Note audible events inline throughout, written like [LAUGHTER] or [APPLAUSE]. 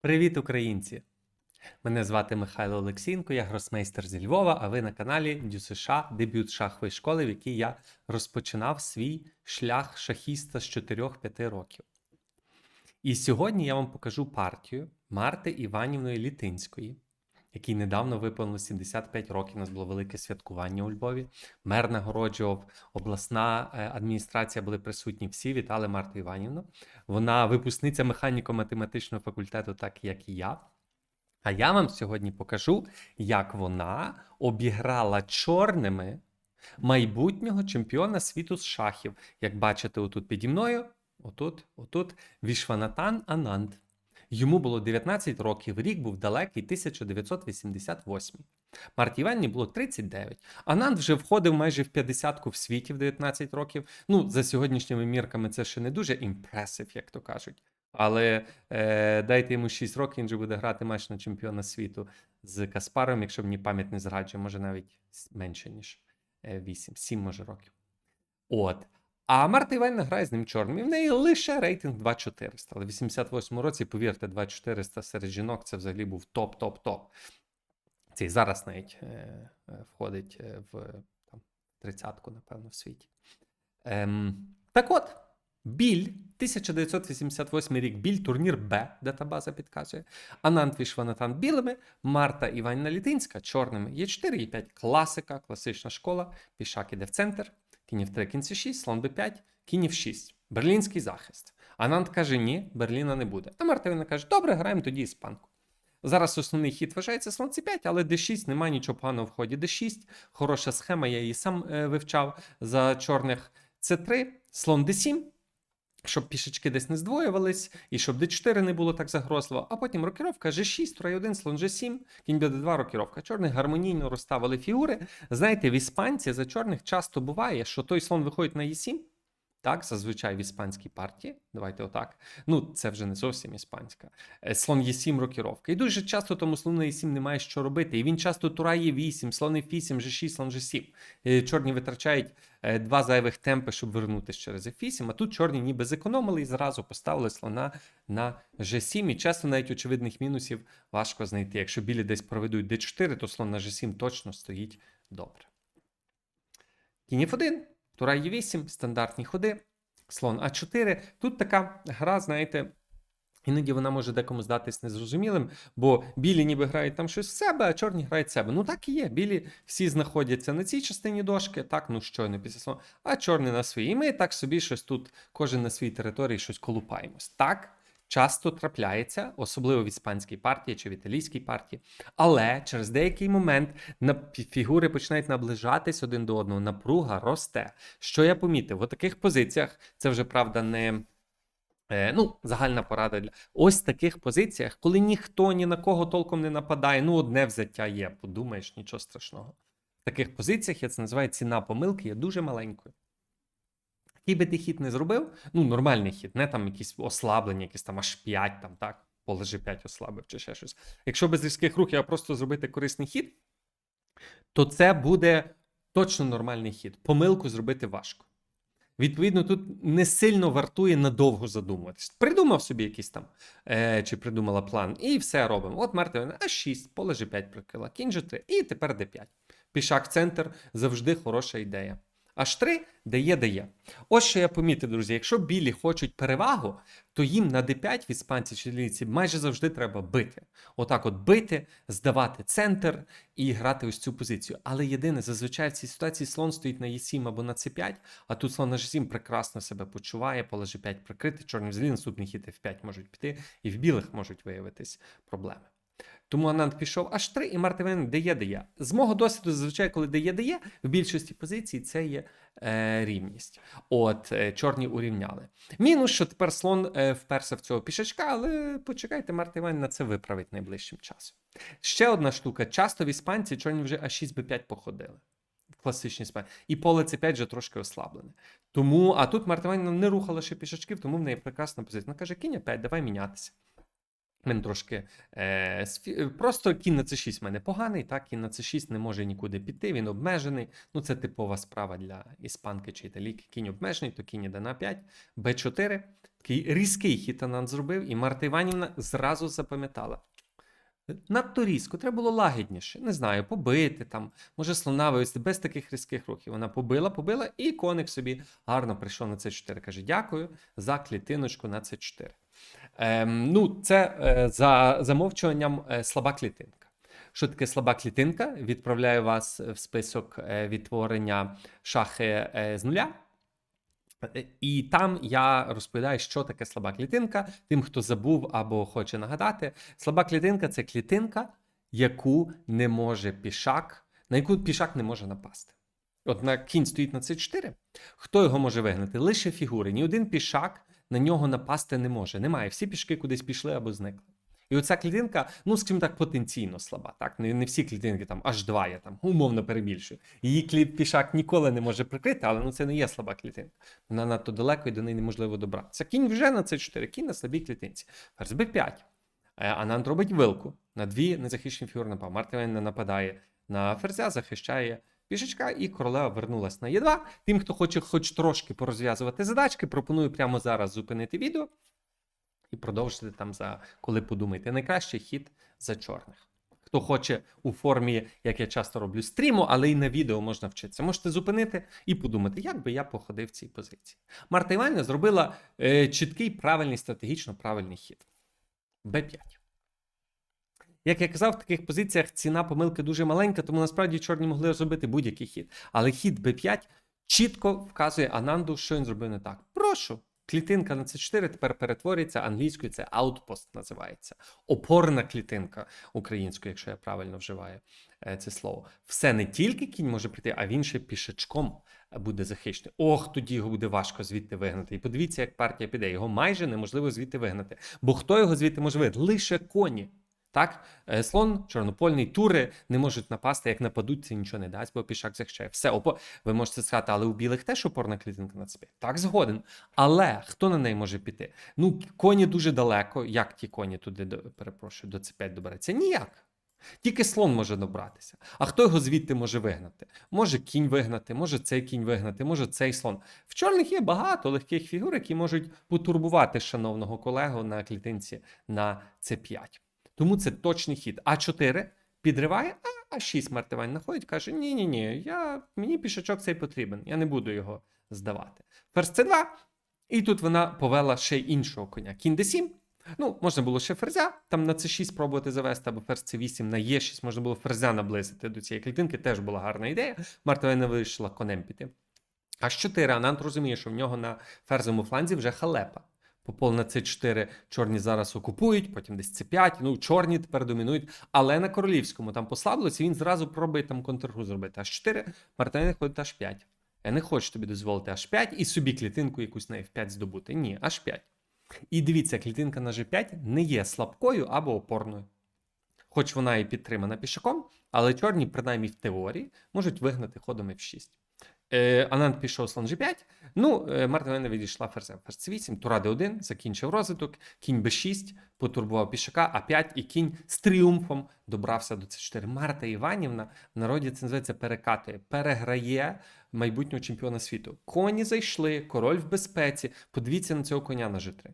Привіт, українці! Мене звати Михайло Олексінко, я гросмейстер зі Львова, а ви на каналі Дю США, дебют шахової школи, в якій я розпочинав свій шлях шахіста з 4-5 років. І сьогодні я вам покажу партію Марти Іванівної Літинської, якій недавно виповнилось 75 років. У нас було велике святкування у Львові. Мер нагороджував, обласна е, адміністрація були присутні всі. Вітали Марту Іванівну. Вона випускниця механіко-математичного факультету, так як і я. А я вам сьогодні покажу, як вона обіграла чорними майбутнього чемпіона світу з шахів. Як бачите, отут піді мною, отут, отут Вішванатан Ананд. Йому було 19 років, рік був далекий 1988. Марті Іванні було 39. Ананд вже входив майже в 50-ку в світі в 19 років. Ну, за сьогоднішніми мірками це ще не дуже імпресив, як то кажуть. Але е, дайте йому 6 років, він вже буде грати матч на чемпіона світу з Каспаром, якщо мені пам'ять не зраджує, може навіть менше, ніж е, 8, 7 може років. От. А Марта Іванівна грає з ним чорним. І в неї лише рейтинг 2400. Але в 88 році, повірте, 2400 серед жінок це взагалі був топ-топ-топ. Це і зараз навіть е, е, входить е, в там, 30-ку, напевно, в світі. Ем, так от, біль, 1988 рік, біль, турнір Б, датабаза підказує. Анант Вішванатан білими, Марта Іванівна Літинська чорними. Є 4, є 5. Класика, класична школа. Пішак іде в центр. Кінь в 3, кінь c 6, слон b5, кінь в 6. Берлінський захист. Анант каже: ні, Берліна не буде. А Мартина каже: добре, граємо тоді іспанку. Зараз основний хід вважається слон c 5 але d6 немає нічого поганого в ході d6. Хороша схема, я її сам е, вивчав за чорних. c3, слон d7, щоб пішечки десь не здвоювались, і щоб d4 не було так загрозливо. А потім рокіровка g6, трой 1, слон g7, кінь d2, рокіровка. Чорних гармонійно розставили фігури. Знаєте, в іспанці за чорних часто буває, що той слон виходить на e7. Так, зазвичай в іспанській партії. Давайте отак. Ну, це вже не зовсім іспанська. Е, Слон Є7 рокіровка. І дуже часто тому слону Є7 немає що робити. І він часто тура Є8, слон F8, G6, слон G7. Е, Чорні витрачають е, два зайвих темпи, щоб вернутися через F8, а тут чорні ніби зекономили і зразу поставили слона на G7. І часто навіть очевидних мінусів важко знайти. Якщо білі десь проведуть D4, то слон на G7 точно стоїть добре. Кінь F1. Тура Е8, стандартні ходи, слон А4. Тут така гра, знаєте, іноді вона може декому здатись незрозумілим, бо білі ніби грають там щось в себе, а чорні грають в себе. Ну так і є. Білі всі знаходяться на цій частині дошки, так, ну щойно після слона, а чорні на своїй. І ми так собі щось тут, кожен на своїй території щось колупаємось. Так. Часто трапляється, особливо в іспанській партії чи в італійській партії, але через деякий момент фігури починають наближатись один до одного, напруга росте. Що я помітив? В таких позиціях це вже правда не. Е, ну, загальна порада для ось таких позиціях, коли ніхто ні на кого толком не нападає, ну одне взяття є, подумаєш, нічого страшного. В таких позиціях я це називаю ціна помилки, є дуже маленькою. Який би ти хід не зробив, ну, нормальний хід, не там якісь ослаблення, якісь там аж 5, там, так, положи 5 ослабив чи ще щось. Якщо без різких рухів, а просто зробити корисний хід, то це буде точно нормальний хід. Помилку зробити важко. Відповідно, тут не сильно вартує надовго задумуватись. Придумав собі якийсь там, е, чи придумала план, і все робимо. От Марта, а 6, положи 5 прикрила, кінь же 3, і тепер d5. Пішак-центр завжди хороша ідея. Аж 3 дає, дає. Ось що я помітив, друзі. Якщо білі хочуть перевагу, то їм на d5 в іспанці чи ліці майже завжди треба бити. Отак, от бити, здавати центр і грати ось цю позицію. Але єдине, зазвичай в цій ситуації слон стоїть на e7 або на c5, а тут слон на g7 прекрасно себе почуває, поле g5 прикрити, чорні взагалі наступний хід f5 можуть піти, і в білих можуть виявитись проблеми. Тому Ананд пішов аж 3, і Іванівна дає дає. З мого досвіду, зазвичай, коли дає дає, в більшості позицій це є е, рівність. От, е, чорні урівняли. Мінус, що тепер слон е, вперся в цього пішачка, але почекайте, Марта Іванівна це виправить найближчим часом. Ще одна штука. Часто в іспанці чорні вже А6 Б5 походили. В класичній Іспанії. І поле С5 вже трошки ослаблене. Тому, а тут Марта Іванівна не рухала ще пішачків, тому в неї прекрасна позиція. Вона каже, кінь 5, давай мінятися. Мен трошки е, е, просто кінь на c6 в мене поганий, так, кінь на c6 не може нікуди піти, він обмежений. Ну, це типова справа для іспанки чи італійки. Кінь обмежений, то кінь іде на 5, b4. Такий різкий хід Анан зробив, і Марта Іванівна зразу запам'ятала. Надто різко, треба було лагідніше. Не знаю, побити там, може слона вивести без таких різких рухів. Вона побила, побила, і коник собі гарно прийшов на c 4 Каже: дякую за клітиночку на c 4 Ем, ну, це е, за замовчуванням е, слаба клітинка. Що таке слаба клітинка? Відправляю вас в список е, відтворення шахи з нуля. І там я розповідаю, що таке слаба клітинка. Тим, хто забув або хоче нагадати, слаба клітинка це клітинка, яку не може пішак, на яку пішак не може напасти. От на кінь стоїть на c4. Хто його може вигнати? Лише фігури. Ні один пішак на нього напасти не може. Немає. Всі пішки кудись пішли або зникли. І оця клітинка, ну скажімо так, потенційно слаба. Так, не, не всі клітинки там аж два, я там умовно перебільшую. Її кліт пішак ніколи не може прикрити, але ну це не є слаба клітинка. Вона надто далеко і до неї неможливо добратися. Кінь вже на це 4 кінь на слабій клітинці. Ферзь b5. Е, Анант робить вилку. На дві незахищені фігури напав. Марта Іванівна нападає на ферзя, захищає пішечка, і королева вернулась на Е2. Тим, хто хоче хоч трошки порозв'язувати задачки, пропоную прямо зараз зупинити відео і продовжити там за коли подумаєте. Найкращий хід за чорних. Хто хоче у формі, як я часто роблю, стріму, але і на відео можна вчитися. Можете зупинити і подумати, як би я походив в цій позиції. Марта Іванівна зробила е, чіткий, правильний, стратегічно правильний хід. Б5. Як я казав, в таких позиціях ціна помилки дуже маленька, тому насправді чорні могли зробити будь-який хід. Але хід b5 чітко вказує Ананду, що він зробив не так. Прошу. Клітинка на c 4 тепер перетворюється англійською, це outpost називається. Опорна клітинка українською, якщо я правильно вживаю е, це слово. Все не тільки кінь може прийти, а він ще пішечком буде захищений. Ох, тоді його буде важко звідти вигнати. І подивіться, як партія піде. Його майже неможливо звідти вигнати. Бо хто його звідти може вигнати? Лише коні. Так, Е, слон, чорнопольний, тури не можуть напасти, як нападуть, це нічого не дасть, бо пішак захищає. Все, опо... ви можете сказати, але у білих теж опорна клітинка на цепі. Так, згоден. Але хто на неї може піти? Ну, коні дуже далеко. Як ті коні туди, перепрошую, до c5 добереться? Ніяк. Тільки слон може добратися. А хто його звідти може вигнати? Може кінь вигнати, може цей кінь вигнати, може цей слон. В чорних є багато легких фігур, які можуть потурбувати шановного колегу на клітинці на c5. Тому це точний хід. А4 підриває, а А6 Мартивань знаходить, каже: ні, ні, я, мені пішачок цей потрібен, я не буду його здавати. Ферзь С2, і тут вона повела ще іншого коня. Кінь Д7. Ну, можна було ще ферзя там на С6 спробувати завести, або ферзь С8 на Е6, можна було ферзя наблизити до цієї клітинки, теж була гарна ідея. Мартивань не вирішила конем піти. H4 Анант розуміє, що в нього на ферзовому фланзі вже халепа. Попол на c4 чорні зараз окупують, потім десь c5, ну чорні тепер домінують. Але на королівському там послабилося, він зразу пробує там контргру зробити. H4, Мартин ходить H5. Я не хочу тобі дозволити H5 і собі клітинку якусь на F5 здобути. Ні, H5. І дивіться, клітинка на G5 не є слабкою або опорною. Хоч вона і підтримана пішаком, але чорні, принаймні в теорії, можуть вигнати ходом F6. Е, Анант пішов слон G5. Ну, е, Марта Ленна відійшла ферзем. Ферзь 8 тура d1, закінчив розвиток, кінь b6, потурбував пішака, а5 і кінь з тріумфом добрався до c4. Марта Іванівна в народі це називається перекатує, переграє майбутнього чемпіона світу. Коні зайшли, король в безпеці. Подивіться на цього коня на G3.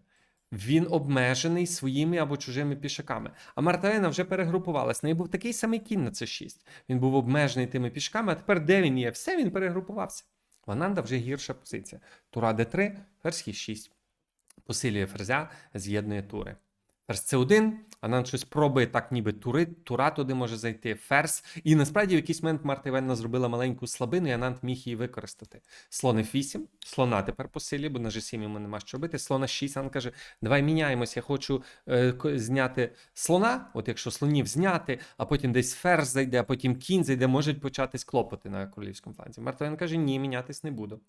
Він обмежений своїми або чужими пішаками. А Мартарена вже перегрупувалась. Неї був такий самий кінь на це 6. Він був обмежений тими пішками, а тепер де він є? Все, він перегрупувався. Вананда вже гірша позиція. Тура Д3, ферзь Е6. Посилює ферзя, з'єднує тури. Ферзь С1, Ананд щось пробує так, ніби тури, тура туди може зайти, ферзь. І насправді в якийсь момент Марта Іванівна зробила маленьку слабину, і Ананд міг її використати. Слон F8, слона тепер посилює, бо на G7 йому нема що робити. Слона 6, Ананд каже, давай міняємось, я хочу е, зняти слона, от якщо слонів зняти, а потім десь ферзь зайде, а потім кінь зайде, можуть початись клопоти на королівському фланзі. Марта Іванівна каже, ні, мінятись не буду.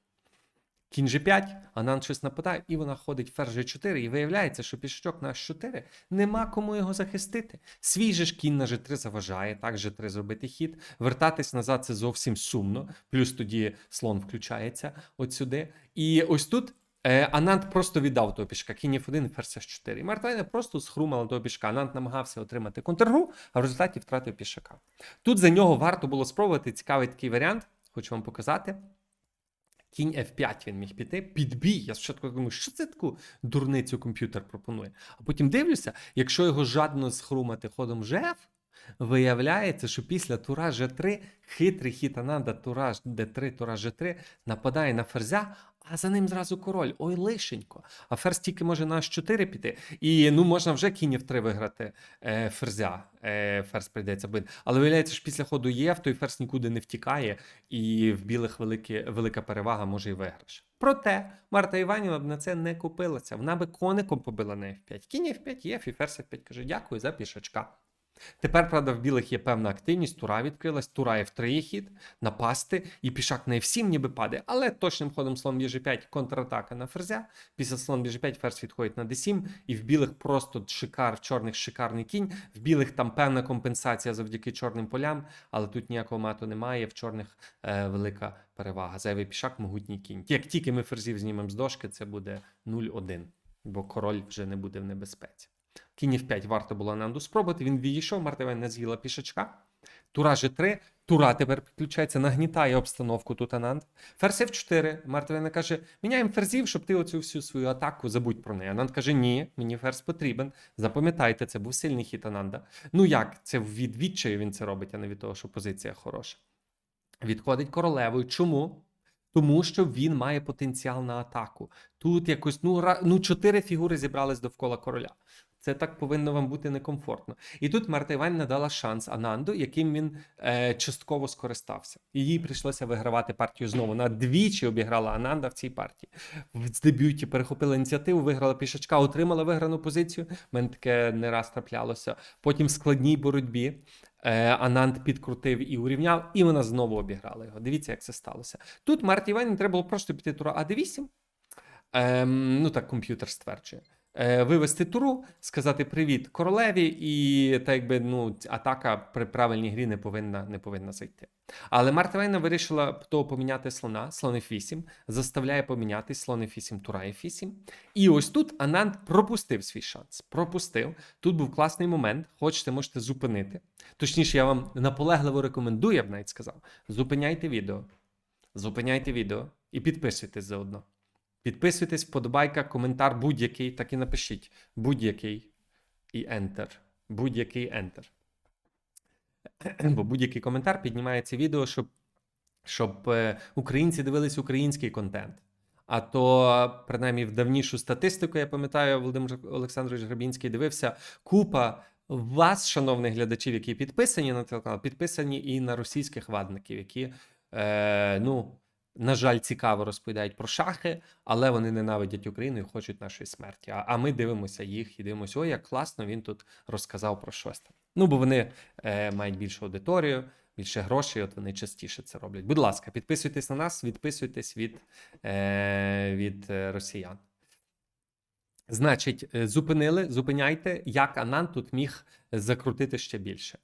Кінь G5, Анан щось нападає, і вона ходить ферзь G4, і виявляється, що пішачок на H4 нема кому його захистити. Свій же ж кінь на G3 заважає, так G3 зробити хід. Вертатись назад це зовсім сумно. Плюс тоді слон включається от сюди. І ось тут Е, Анант просто віддав того пішка. Кінь F1 ферзь H4. І Мартайна просто схрумала того пішка. Анант намагався отримати контргру, а в результаті втратив пішака. Тут за нього варто було спробувати цікавий такий варіант. Хочу вам показати. Кінь F5 він міг піти. Підбій. Я спочатку думаю, що це таку дурницю комп'ютер пропонує. А потім дивлюся, якщо його жадно схрумати ходом GF, виявляється, що після тура G3 хитрий хід Ананда тураж D3, тура G3 нападає на ферзя, а за ним зразу король. Ой, лишенько. А ферзь тільки може на H4 піти. І ну можна вже кінь F3 виграти е, ферзя. Е, ферзь прийдеться бити. Але виявляється, що після ходу ЄФ той ферзь нікуди не втікає, і в білих великі, велика перевага може і виграш. Проте Марта Іванівна б на це не купилася. Вона би коником побила на F5. Кінь F5, ЄФ і ферзь F5 каже: дякую за пішачка. Тепер, правда, в білих є певна активність, тура відкрилась, тура F3 є хід, напасти, і пішак на F7 ніби падає, але точним ходом слон біжи 5 контратака на ферзя. Після слон біжи 5 ферзь відходить на D7, і в білих просто шикар, в чорних шикарний кінь. В білих там певна компенсація завдяки чорним полям, але тут ніякого мату немає. В чорних е, велика перевага. Зайвий пішак, могутній кінь. Як тільки ми ферзів знімемо з дошки, це буде 0-1, бо король вже не буде в небезпеці. Кінь F5 варто було Нанду спробувати. Він відійшов, Мартивен не з'їла пішачка. Тура G3. Тура тепер підключається, нагнітає обстановку тут Ананд. Ферзь F4. Мартивен каже: міняємо ферзів, щоб ти оцю всю свою атаку забудь про неї. Ананд каже: Ні, мені ферзь потрібен. Запам'ятайте, це був сильний хід Ананда. Ну як? Це від відчаю він це робить, а не від того, що позиція хороша. Відходить королевою. Чому? Тому що він має потенціал на атаку. Тут якось ну, ну чотири фігури зібрались довкола короля. Це так повинно вам бути некомфортно. І тут Марта Іванівна дала шанс Ананду, яким він е, частково скористався. І їй прийшлося вигравати партію знову. Вона двічі обіграла Ананда в цій партії. В дебюті перехопила ініціативу, виграла пішачка, отримала виграну позицію. Мене таке не раз траплялося. Потім в складній боротьбі. Е, Ананд підкрутив і урівняв, і вона знову обіграла його. Дивіться, як це сталося. Тут Марті Іванівні треба було просто піти тура А8. Ем, ну так комп'ютер стверджує. Е, вивести туру, сказати привіт королеві, і так якби ну атака при правильній грі не повинна не повинна зайти. Але Марта Іванівна вирішила того поміняти слона, слон F8, заставляє помінятись слон F8, тура F8. І ось тут Ананд пропустив свій шанс. Пропустив. Тут був класний момент. Хочете, можете зупинити. Точніше, я вам наполегливо рекомендую, я б навіть сказав. Зупиняйте відео. Зупиняйте відео і підписуйтесь заодно. Підписуйтесь, вподобайка, коментар будь-який, так і напишіть. Будь-який і Enter. Будь-який Enter. [CLEARS THROAT] Бо будь-який коментар піднімає це відео, щоб, щоб е, українці дивились український контент. А то, принаймні, в давнішу статистику, я пам'ятаю, Володимир Олександрович Грабінський дивився купа вас, шановних глядачів, які підписані на телеканал, підписані і на російських вадників, які, е, ну, на жаль, цікаво розповідають про шахи, але вони ненавидять Україну і хочуть нашої смерті. А, а ми дивимося їх і дивимося, ой, як класно він тут розказав про щось там. Ну, бо вони е, мають більшу аудиторію, більше грошей, от вони частіше це роблять. Будь ласка, підписуйтесь на нас, відписуйтесь від, е, від е, росіян. Значить, е, зупинили, зупиняйте, як Анан тут міг закрутити ще більше.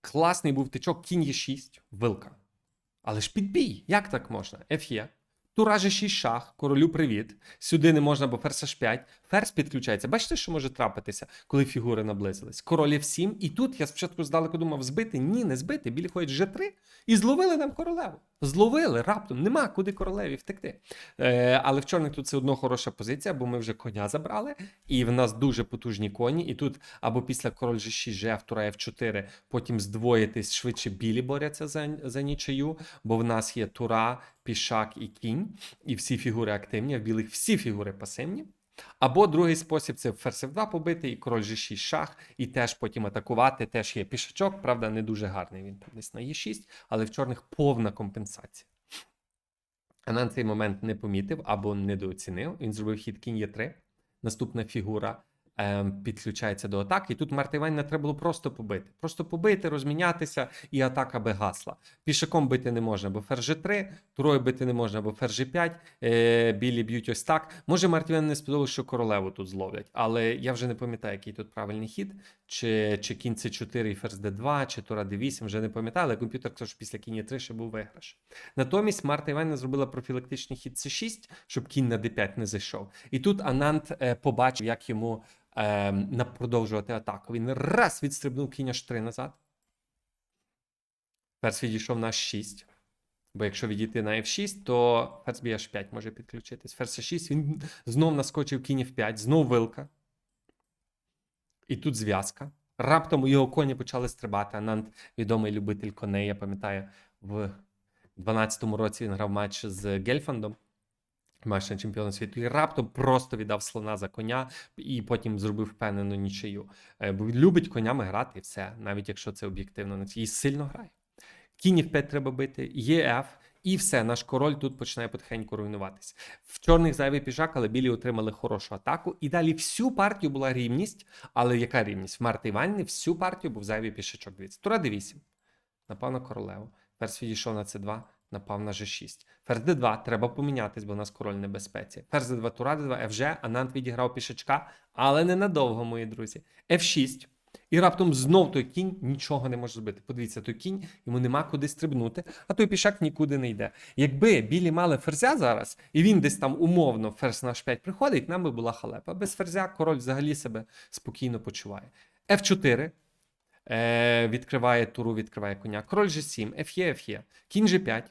Класний був тичок, кінь є 6, вилка. Але ж підбій, як так можна? F є. Тура же 6 шах, королю привіт. Сюди не можна, бо ферзь H5. Ферзь підключається. Бачите, що може трапитися, коли фігури наблизились? Король F7. І тут я спочатку здалеку думав, збити. Ні, не збити. Білі ходять G3 і зловили нам королеву. Зловили раптом. Нема куди королеві втекти. Е, але в чорних тут все одно хороша позиція, бо ми вже коня забрали, і в нас дуже потужні коні. І тут або після король G6, GF, тура F4, потім здвоїтись швидше білі борються за, за нічию, бо в нас є тура, пішак і кінь, і всі фігури активні, а в білих всі фігури пасивні. Або другий спосіб це F2 побити, і король G6 шах, і теж потім атакувати. Теж є пішачок, правда, не дуже гарний. Він там десь на Е6, але в чорних повна компенсація. Анан цей момент не помітив або недооцінив. Він зробив хід кінь Е3. Наступна фігура підключається до атаки. І тут Іванівна треба було просто побити. Просто побити, розмінятися, і атака би гасла. Пішаком бити не можна, бо ферзь G3, турою бити не можна, бо ферзь G5, е, білі б'ють ось так. Може, Марті Іванівні не сподобалося, що королеву тут зловлять, але я вже не пам'ятаю, який тут правильний хід, чи, чи кінь C4 і ферзь D2, чи тура D8, вже не пам'ятаю, але комп'ютер сказав, що після кінь 3 ще був виграш. Натомість Марта Іванівна зробила профілактичний хід C6, щоб кінь на D5 не зайшов. І тут Анант е, побачив, як йому е, продовжувати атаку. Він раз відстрибнув кінь аж 3 назад. Ферзь відійшов на H6. Бо якщо відійти на F6, то ферзь б'є H5 може підключитись. Ферзь H6, він знов наскочив кінь F5, знов вилка. І тут зв'язка. Раптом його коні почали стрибати. Анант, відомий любитель коней, я пам'ятаю, в 12-му році він грав матч з Гельфандом. Матч на чемпіона світу, і раптом просто віддав слона за коня і потім зробив впевнену нічию. Е, Бо він любить конями грати і все, навіть якщо це об'єктивно не і сильно грає. Кінь в 5 треба бити, є F, і все, наш король тут починає потихеньку руйнуватись. В чорних зайвий піжак, але білі отримали хорошу атаку. І далі всю партію була рівність. Але яка рівність? В Марти Іванівни всю партію був зайвий пішачок. Дивіться. Тура d8. Напав на королеву. Ферзь відійшов на c2, напав на g6. Ферзь d2, треба помінятись, бо у нас король небезпеці. Ферзь d2, тура d2, FG, Анант відіграв пішачка, але ненадовго, мої друзі. F6. І раптом знов той кінь нічого не може зробити. Подивіться, той кінь, йому нема куди стрибнути, а той пішак нікуди не йде. Якби білі мали ферзя зараз, і він десь там умовно ферзь на h5 приходить, нам би була халепа. Без ферзя король взагалі себе спокійно почуває. F4. Е, відкриває туру, відкриває коня. Король G7, F є, Кінь G5.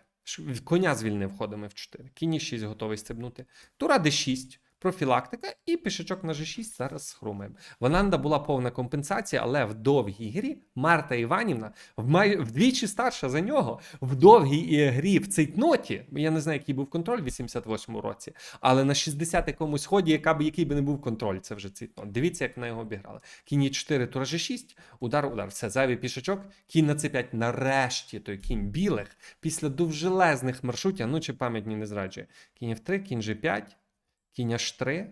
Коня звільнив ходами в 4. Кінь E6 готовий стрибнути. Тура D6. Профілактика і пішачок на G6 зараз схрумаємо. В Ананда була повна компенсація, але в довгій грі Марта Іванівна май... вдвічі старша за нього в довгій грі в цейтноті. Я не знаю, який був контроль в 88-му році, але на 60 якомусь ході, яка б який би не був контроль, це вже цейтнот. Дивіться, як на його обіграли. Кінь е 4 тура G6, удар, удар. Все, зайвий пішачок. Кінь на C5. Нарешті той кінь білих після довжелезних маршрутів, ну чи пам'ять мені не зраджує. Кінь F3, кінь G5. Кінь H3.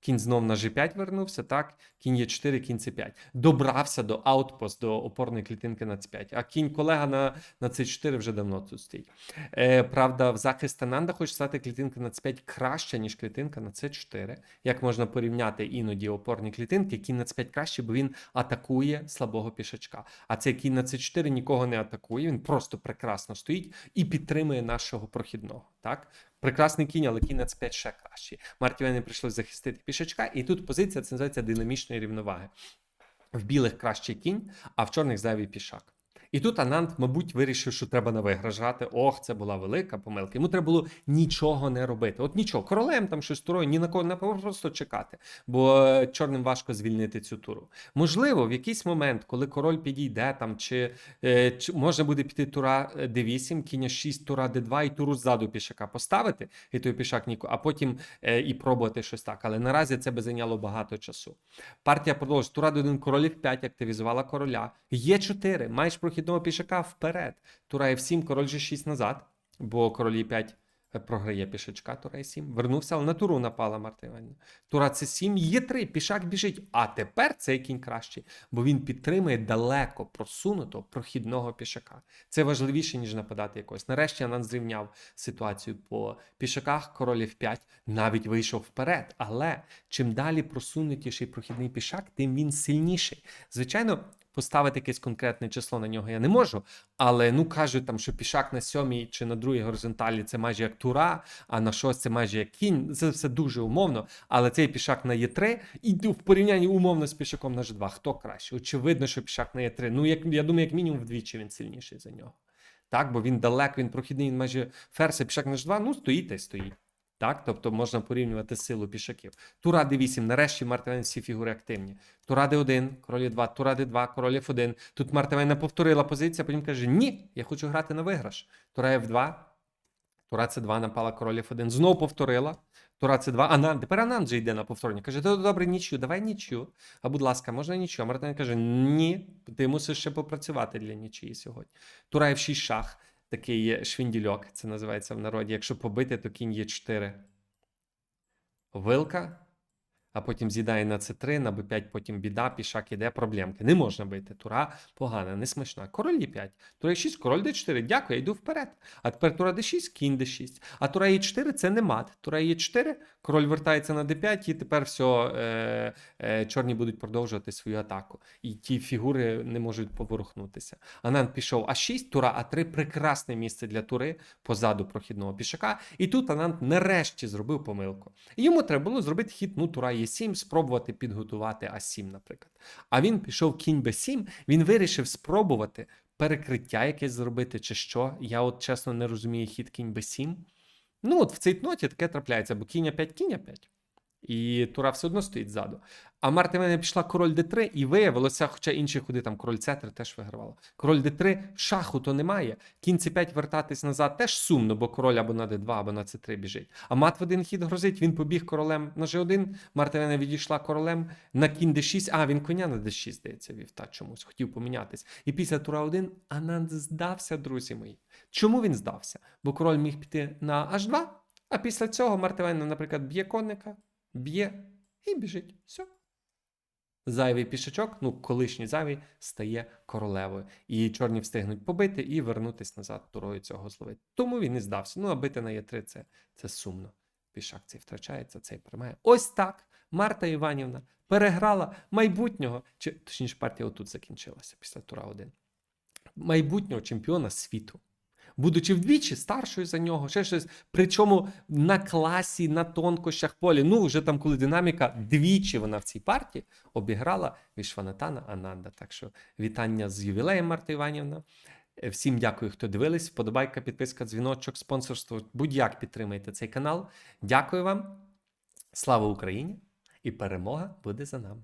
Кінь знов на G5 вернувся, так? Кінь Е4, кінь C5. Добрався до аутпост, до опорної клітинки на C5. А кінь колега на, на C4 вже давно тут стоїть. Е, правда, в захист Ананда хоче стати клітинка на C5 краще, ніж клітинка на C4. Як можна порівняти іноді опорні клітинки? Кінь на C5 краще, бо він атакує слабого пішачка. А цей кінь на C4 нікого не атакує, він просто прекрасно стоїть і підтримує нашого прохідного. Так? Прекрасний кінь, але кінь на c5 ще кращий. Мартівені прийшлось захистити пішачка, і тут позиція це називається динамічної рівноваги. В білих кращий кінь, а в чорних зайвий пішак. І тут Анант, мабуть, вирішив, що треба на виграш. Ох, це була велика помилка. Йому треба було нічого не робити. От нічого, королем там щось турою, ні на кого не просто чекати, бо е, чорним важко звільнити цю туру. Можливо, в якийсь момент, коли король підійде там, чи, е, чи можна буде піти тура е, d8, кінь 6, тура d2 і туру ззаду пішака поставити, і той пішак ніко, а потім і пробувати щось так. Але наразі це би зайняло багато часу. Партія продовжує. Тура d1, королів 5 активізувала короля. Є 4 маєш прохідного пішака вперед. Тура F7, король G6 назад, бо король E5 програє пішачка, тура Е7. Вернувся, але на туру напала Марта. Тура С7, є 3 пішак біжить. А тепер цей кінь кращий, бо він підтримує далеко просунутого прохідного пішака. Це важливіше, ніж нападати якось. Нарешті Анан зрівняв ситуацію по пішаках. Король F5 навіть вийшов вперед. Але чим далі просунутіший прохідний пішак, тим він сильніший. Звичайно. Поставити якесь конкретне число на нього я не можу, але ну кажуть там, що пішак на сьомій чи на другій горизонталі це майже як тура, а на шостій це майже як кінь. Це все дуже умовно. Але цей пішак на Е3 і в порівнянні умовно з пішаком на G2. Хто краще? Очевидно, що пішак на Е3. Ну, як я думаю, як мінімум вдвічі він сильніший за нього. Так, бо він далеко, він прохідний, він майже ферзь, пішак на G2, ну стоїть та й стоїть. Так, тобто можна порівнювати силу пішаків. Тура d8, нарешті Мартивен всі фігури активні. Тура d1, король 2, тура d2, король f1. Тут Мартивен повторила позицію, а потім каже: Ні, я хочу грати на виграш. Тура f2, тура c2 напала король f1. Знову повторила. Тура c2, Анан, тепер Анан же йде на повторення. Каже, то добре, нічю, давай нічю. А будь ласка, можна нічю. А каже: Ні, ти мусиш ще попрацювати для нічиї сьогодні. Тура f6 шах. Такий швіндільок, це називається в народі. Якщо побити, то кінь є 4. Вилка. А потім з'їдає на С3, на Б5, потім біда, пішак іде, проблемки. Не можна бити. Тура погана, не смачна. Король Е5, тура Е6, король Д4. Дякую, я йду вперед. А тепер тура Д6, кінь Д6. А тура Е4 це не мат. Тура Е4, король вертається на Д5, і тепер все, е, е, чорні будуть продовжувати свою атаку. І ті фігури не можуть поворухнутися. Анан пішов А6, тура А3 прекрасне місце для тури позаду прохідного пішака. І тут Анант нарешті зробив помилку. Йому треба було зробити хід ну, тура Е7, спробувати підготувати А7, наприклад. А він пішов кінь Б7, він вирішив спробувати перекриття якесь зробити, чи що. Я от чесно не розумію хід кінь Б7. Ну, от в цей ноті таке трапляється, бо кінь 5 кінь 5 і тура все одно стоїть ззаду. А Марта в мене пішла король Д3, і виявилося, хоча інші ходи там король С3 теж вигравала. Король Д3, шаху то немає. Кінь С5 вертатись назад теж сумно, бо король або на Д2, або на С3 біжить. А мат в один хід грозить, він побіг королем на Ж1, Марта в мене відійшла королем на кінь Д6, а він коня на Д6, здається, вів та чомусь, хотів помінятись. І після тура 1 Ананд здався, друзі мої. Чому він здався? Бо король міг піти на H2, а після цього Мартивена, наприклад, б'є конника, б'є і біжить. Все. Зайвий пішачок, ну, колишній зайвий, стає королевою. І чорні встигнуть побити і вернутись назад турою цього зловити. Тому він і здався. Ну, а бити на Е3 це, це сумно. Пішак цей втрачається, цей приймає. Ось так Марта Іванівна переграла майбутнього, чи точніше, партія отут закінчилася після тура 1. Майбутнього чемпіона світу. Будучи вдвічі старшою за нього, ще щось. Причому на класі, на тонкощах полі. Ну, вже там, коли динаміка, двічі вона в цій партії обіграла Вішванатана Ананда. Так що вітання з ювілеєм, Марта Іванівна. Е, Всім дякую, хто дивились. Вподобайка, підписка, дзвіночок, спонсорство. Будь-як підтримайте цей канал. Дякую вам. Слава Україні! І перемога буде за нами.